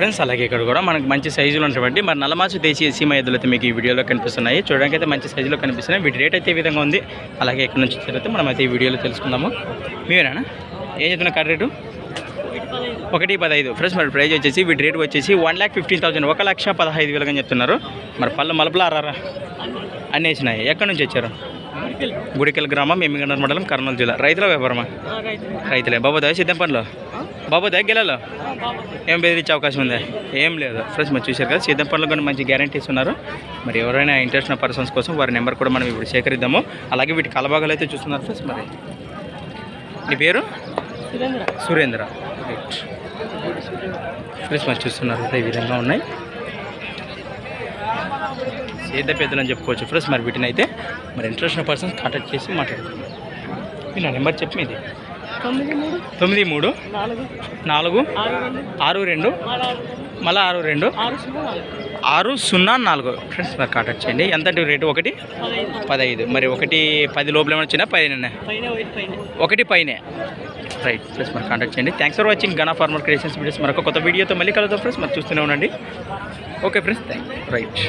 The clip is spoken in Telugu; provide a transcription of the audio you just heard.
ఫ్రెండ్స్ అలాగే ఇక్కడ కూడా మనకు మంచి సైజులు ఉన్నటువంటి మరి నల్లమాసు దేశీయ సీమ ఎద్దులు అయితే మీకు ఈ వీడియోలో కనిపిస్తున్నాయి. చూడడానికి అయితే మంచి సైజులో కనిపిస్తున్నాయి. వీటి రేట్ అయితే ఈ విధంగా ఉంది. అలాగే ఇక్కడ నుంచి అయితే మనం అయితే ఈ వీడియోలో తెలుసుకుందాము. మీరేనా? ఏం చెప్తున్నా కర్ర రేటు? ఒకటి పదహైదు. ఫ్రెండ్స్ మరి ప్రైస్ వచ్చేసి వీటి రేట్ వచ్చేసి వన్ ల్యాక్ ఫిఫ్టీన్ థౌసండ్. ఒక లక్ష పదహైదు వేలుగా చెప్తున్నారు. మరి పళ్ళు మలుపులు ఆరారా? అన్నీ వేసినాయి? ఎక్కడి నుంచి వచ్చారు? గుడికెల్ గ్రామం ఎమ్మిగండ మండలం కర్నూలు జిల్లా. రైతుల వ్యాపారమా? రైతులే. బాబోదా సిద్ధం పనులు. బాబోదా గెలలో ఏం బెదిరించే అవకాశం ఉంది? ఏం లేదు. ఫ్రెండ్స్ మరి చూశారు కదా సిద్ధం పనులు కూడా మంచి గ్యారంటీస్ ఉన్నారు. మరి ఎవరైనా ఇంట్రెస్ట్ ఉన్న పర్సన్స్ కోసం వారి నెంబర్ కూడా మనం ఇప్పుడు సేకరిద్దాము. అలాగే వీటి కలబాగాలు అయితే చూస్తున్నారు ఫ్రెండ్స్ మరి. నీ పేరు? సురేంద్ర. రైట్ ఫ్రెండ్స్ మరి చూస్తున్నారు ఈ విధంగా ఉన్నాయి. సేద పెద్దలు అని చెప్పుకోవచ్చు. ఫ్రెండ్స్ మరి వీటిని అయితే మరి ఇంట్రెస్ట్ ఉన్న పర్సన్స్ కాంటాక్ట్ చేసి మాట్లాడుతున్నాం మీ నా నెంబర్ చెప్పి మీది. తొమ్మిది మూడు నాలుగు ఆరు రెండు మళ్ళీ ఆరు రెండు ఆరు సున్నా నాలుగు. ఫ్రెండ్స్ మరి కాంటాక్ట్ చేయండి ఎంత రేటు ఒకటి? పదహైదు. మరి ఒకటి పది లోపల ఏమైనా వచ్చినా పైన ఒకటి పైనే. రైట్ ఫ్రెండ్స్ మరి కాంటాక్ట్ చేయండి థ్యాంక్స్ ఫర్ వాచింగ్ గనా ఫార్మర్ క్రియేషన్స్ వీడియోస్ మరొక కొత్త వీడియోతో మళ్ళీ కలుద్దాం ఫ్రెండ్స్ మరి చూస్తూనే ఉండండి. Okay friends thank right